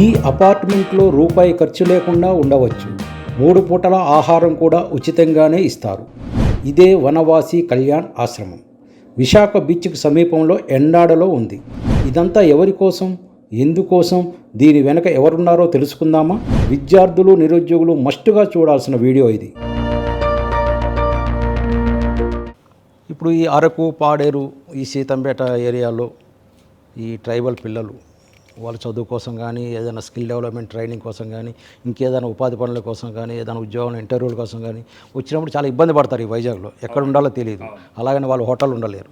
ఈ అపార్ట్మెంట్లో రూపాయి ఖర్చు లేకుండా ఉండవచ్చు. మూడు పూటల ఆహారం కూడా ఉచితంగానే ఇస్తారు. ఇదే వనవాసి కళ్యాణ్ ఆశ్రమం. విశాఖ బీచ్కి సమీపంలో ఎండాడలో ఉంది. ఇదంతా ఎవరి కోసం? ఎందుకోసం? దీని వెనక ఎవరున్నారో తెలుసుకుందామా? విద్యార్థులు నిరుద్యోగులు మస్టుగా చూడాల్సిన వీడియో ఇది. ఇప్పుడు ఈ అరకు పాడేరు ఈ సీతంపేట ఏరియాలో ఈ ట్రైబల్ పిల్లలు వాళ్ళ చదువు కోసం కానీ ఏదైనా స్కిల్ డెవలప్మెంట్ ట్రైనింగ్ కోసం కానీ ఇంకేదైనా ఉపాధి పనుల కోసం కానీ ఏదైనా ఉద్యోగం ఇంటర్వ్యూల కోసం కానీ వచ్చినప్పుడు చాలా ఇబ్బంది పడతారు ఈ వైజాగ్లో. ఎక్కడ ఉండాలో తెలియదు. అలాగని వాళ్ళు హోటల్ ఉండలేరు.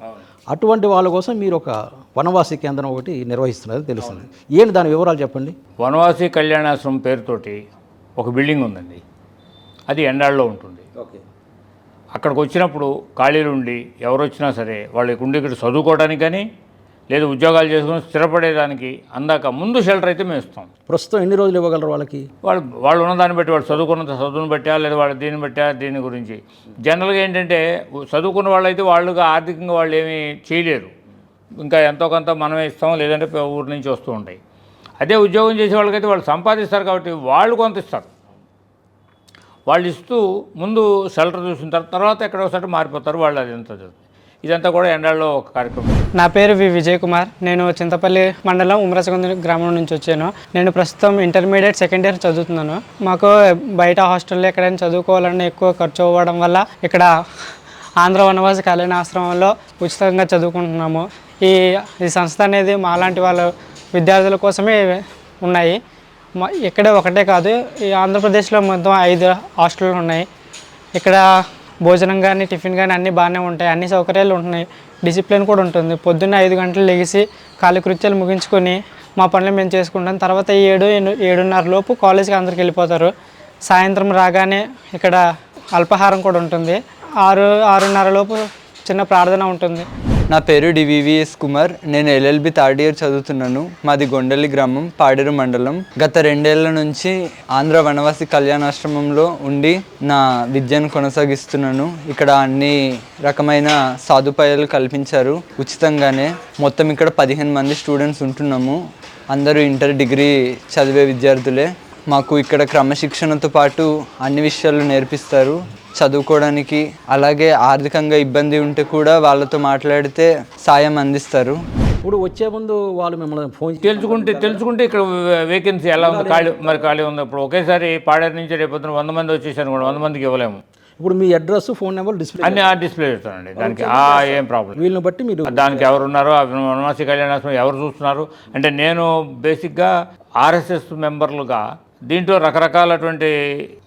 అటువంటి వాళ్ళ కోసం మీరు ఒక వనవాసి కేంద్రం ఒకటి నిర్వహిస్తున్నది తెలుస్తుంది. ఏంటి దాని వివరాలు చెప్పండి? వనవాసి కళ్యాణాశ్రమం పేరుతోటి ఒక బిల్డింగ్ ఉందండి. అది ఎండాళ్ళలో ఉంటుంది. ఓకే. అక్కడికి వచ్చినప్పుడు ఖాళీలు ఉండి ఎవరు వచ్చినా సరే వాళ్ళకి ఉండి ఇక్కడ చదువుకోవడానికి కానీ లేదా ఉద్యోగాలు చేసుకుని స్థిరపడేదానికి అందాక ముందు షెల్టర్ అయితే మేము ఇస్తాం. ప్రస్తుతం ఎన్ని రోజులు ఇవ్వగలరు వాళ్ళకి? వాళ్ళు వాళ్ళు ఉన్న దాన్ని బట్టి వాళ్ళు చదువుకున్నంత చదువును బట్టా లేదా వాళ్ళ దీన్ని బట్టా దీని గురించి. జనరల్గా ఏంటంటే చదువుకున్న వాళ్ళైతే వాళ్ళుగా ఆర్థికంగా వాళ్ళు ఏమీ చేయలేరు. ఇంకా ఎంతో కొంత మనమే ఇస్తాం లేదంటే ఊరి నుంచి వస్తూ ఉంటాయి. అదే ఉద్యోగం చేసే వాళ్ళకైతే వాళ్ళు సంపాదిస్తారు కాబట్టి వాళ్ళు కొంత ఇస్తారు. వాళ్ళు ఇస్తూ ముందు షెల్టర్ చూసిన తర్వాత తర్వాత ఎక్కడ ఒకసారి మారిపోతారు వాళ్ళు అది ఎంత చదువు ఇదంతా కూడా ఎండాల్లో ఒక కార్యక్రమం. నా పేరు వి విజయ్ కుమార్. నేను చింతపల్లి మండలం ఉమరసగొంద గ్రామం నుంచి వచ్చాను. నేను ప్రస్తుతం ఇంటర్మీడియట్ సెకండ్ ఇయర్ చదువుతున్నాను. మాకు బయట హాస్టల్లో ఎక్కడైనా చదువుకోవాలన్నా ఎక్కువ ఖర్చు అవ్వడం వల్ల ఇక్కడ ఆంధ్ర వనవాస కళ్యాణ ఆశ్రమంలో ఉచితంగా చదువుకుంటున్నాము. ఈ ఈ సంస్థ అనేది మాలాంటి వాళ్ళ విద్యార్థుల కోసమే ఉన్నాయి. మా ఇక్కడే ఒకటే కాదు ఈ ఆంధ్రప్రదేశ్లో మొత్తం ఐదు హాస్టళ్ళు ఉన్నాయి. ఇక్కడ భోజనం కానీ టిఫిన్ కానీ అన్నీ బాగానే ఉంటాయి. అన్ని సౌకర్యాలు ఉంటున్నాయి. డిసిప్లిన్ కూడా ఉంటుంది. పొద్దున్న ఐదు గంటలు లెగిసి కాలకృత్యాలు ముగించుకొని మా పనులు మేము చేసుకుంటాం. తర్వాత ఏడు ఏడున్నర లోపు కాలేజీకి అందరికి వెళ్ళిపోతారు. సాయంత్రం రాగానే ఇక్కడ అల్పాహారం కూడా ఉంటుంది. ఆరు ఆరున్నర లోపు చిన్న ప్రార్థన ఉంటుంది. నా పేరు డివివిఎస్ కుమార్. నేను ఎల్ఎల్బి థర్డ్ ఇయర్ చదువుతున్నాను. మాది గొండలి గ్రామం పాడేరు మండలం. గత రెండేళ్ళ నుంచి ఆంధ్ర వనవాసి కళ్యాణాశ్రమంలో ఉండి నా విద్యను కొనసాగిస్తున్నాను. ఇక్కడ అన్ని రకమైన సదుపాయాలు కల్పించారు. ఉచితంగానే మొత్తం ఇక్కడ పదిహేను మంది స్టూడెంట్స్ ఉంటున్నాము. అందరూ ఇంటర్ డిగ్రీ చదివే విద్యార్థులే. మాకు ఇక్కడ క్రమశిక్షణతో పాటు అన్ని విషయాలు నేర్పిస్తారు. చదువుకోవడానికి అలాగే ఆర్థికంగా ఇబ్బంది ఉంటే కూడా వాళ్ళతో మాట్లాడితే సాయం అందిస్తారు. ఇప్పుడు వచ్చే ముందు వాళ్ళు మిమ్మల్ని ఫోన్ తెలుసుకుంటే తెలుసుకుంటే ఇక్కడ వేకెన్సీ ఎలా ఉంది? ఖాళీ మరి ఖాళీ ఉంది. ఇప్పుడు ఒకేసారి పాడేరు నుంచి రేపు పొద్దున వంద మంది వచ్చేసారు కూడా వంద మందికి ఇవ్వలేము. ఇప్పుడు మీ అడ్రస్ ఫోన్ నెంబర్ డిస్ప్లే అన్ని ఆ డిస్ప్లే చేస్తానండి. దానికి ఆ ఏం ప్రాబ్లం వీళ్ళని బట్టి మీరు దానికి ఎవరు ఉన్నారో ఆ వనవాసి కళ్యాణాశ్రమం ఎవరు చూస్తున్నారు? అంటే నేను బేసిక్గా ఆర్ఎస్ఎస్ మెంబర్లుగా దీంట్లో రకరకాలటువంటి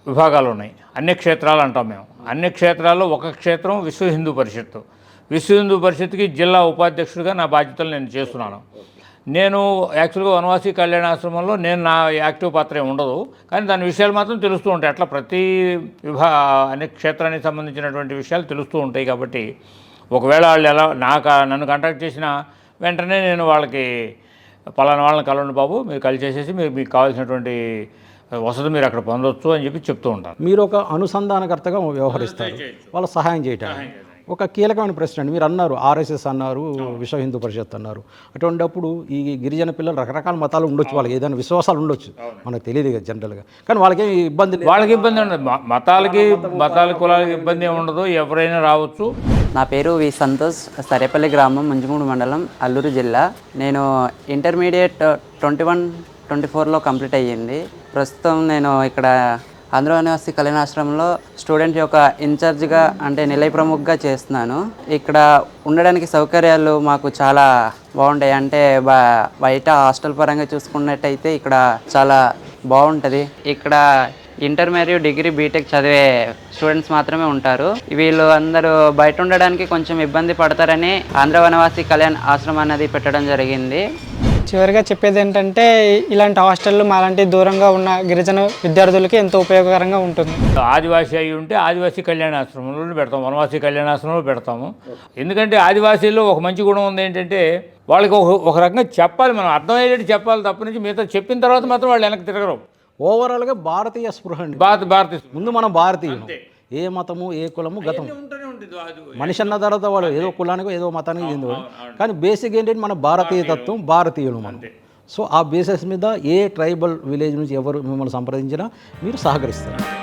విభాగాలు ఉన్నాయి అన్ని క్షేత్రాలు అంటాం మేము. అన్ని క్షేత్రాల్లో ఒక క్షేత్రం విశ్వ హిందూ పరిషత్తు. విశ్వ హిందూ పరిషత్కి జిల్లా ఉపాధ్యక్షుడిగా నా బాధ్యతలు నేను చేస్తున్నాను. నేను యాక్చువల్గా వనవాసి కళ్యాణాశ్రమంలో నేను నా యాక్టివ్ పాత్ర ఉండదు. కానీ దాని విషయాలు మాత్రం తెలుస్తూ ఉంటాయి. అట్లా ప్రతి విభా అనే క్షేత్రానికి సంబంధించినటువంటి విషయాలు తెలుస్తూ ఉంటాయి కాబట్టి ఒకవేళ వాళ్ళు ఎలా నాకు నన్ను కాంటాక్ట్ చేసిన వెంటనే నేను వాళ్ళకి పలానా వాళ్ళని కలవండి బాబు మీరు కలిసి చేసేసి మీరు మీకు కావాల్సినటువంటి వసతి మీరు అక్కడ పొందొచ్చు అని చెప్పి చెప్తూ ఉంటాను మీరు ఒక అనుసంధానకర్తగా వ్యవహరిస్తారు. వాళ్ళ సహాయం చేయటానికి. ఒక కీలకమైన ప్రశ్న అండి. మీరు అన్నారు ఆర్ఎస్ఎస్ అన్నారు విశ్వ హిందూ పరిషత్ అన్నారు. అటువంటిప్పుడు ఈ గిరిజన పిల్లలు రకరకాల మతాలు ఉండొచ్చు వాళ్ళకి ఏదైనా విశ్వాసాలు ఉండొచ్చు. మనకు తెలియదు కదా జనరల్గా. కానీ వాళ్ళకేం ఇబ్బంది వాళ్ళకి ఇబ్బంది ఉండదు. మతాలకి మతాల కులాలకి ఇబ్బంది ఉండదు. ఎవరైనా రావచ్చు. నా పేరు వి సంతోష్ సరేపల్లి గ్రామం మంజుమూడు మండలం అల్లూరు జిల్లా. నేను ఇంటర్మీడియట్ ట్వంటీ వన్ ట్వంటీ ఫోర్లో కంప్లీట్ అయ్యింది. ప్రస్తుతం నేను ఇక్కడ ఆంధ్ర యూనివర్సిటీ కళ్యాణాశ్రమంలో స్టూడెంట్ యొక్క ఇన్ఛార్జ్గా అంటే నిలయ ప్రముఖగా చేస్తున్నాను. ఇక్కడ ఉండడానికి సౌకర్యాలు మాకు చాలా బాగుంటాయి. అంటే బయట హాస్టల్ పరంగా చూసుకున్నట్టయితే ఇక్కడ చాలా బాగుంటుంది. ఇక్కడ ఇంటర్ మరియు డిగ్రీ బీటెక్ చదివే స్టూడెంట్స్ మాత్రమే ఉంటారు. వీళ్ళు అందరూ బయట ఉండడానికి కొంచెం ఇబ్బంది పడతారని ఆంధ్ర వనవాసి కళ్యాణ్ ఆశ్రమం అనేది పెట్టడం జరిగింది. చివరిగా చెప్పేది ఏంటంటే ఇలాంటి హాస్టళ్ళు మాలాంటి దూరంగా ఉన్న గిరిజన విద్యార్థులకి ఎంతో ఉపయోగకరంగా ఉంటుంది. ఆదివాసీ అయి ఉంటే ఆదివాసీ కళ్యాణాశ్రమంలో పెడతాం వనవాసీ కళ్యాణాశ్రమంలో పెడతాము. ఎందుకంటే ఆదివాసీలో ఒక మంచి గుణం ఉంది ఏంటంటే వాళ్ళకి ఒక ఒక రకంగా చెప్పాలి మనం అర్థమయ్యేటట్టు చెప్పాలి తప్ప నుంచి మిగతా చెప్పిన తర్వాత మాత్రం వాళ్ళు వెనక్కి తిరగరు. ఓవరాల్గా భారతీయ స్పృహ అండి. భారత భారత ముందు మనం భారతీయులు. ఏ మతము ఏ కులము గతం. మనిషి అన్న తర్వాత వాడు ఏదో కులానికో ఏదో మతానికి చెందినవాడు కానీ బేసిక్ ఏంటంటే మన భారతీయ తత్వం భారతీయులు మనం. సో ఆ బేసిస్ మీద ఏ ట్రైబల్ విలేజ్ నుంచి ఎవరు మిమ్మల్ని సంప్రదించినా మీరు సహకరిస్తారు.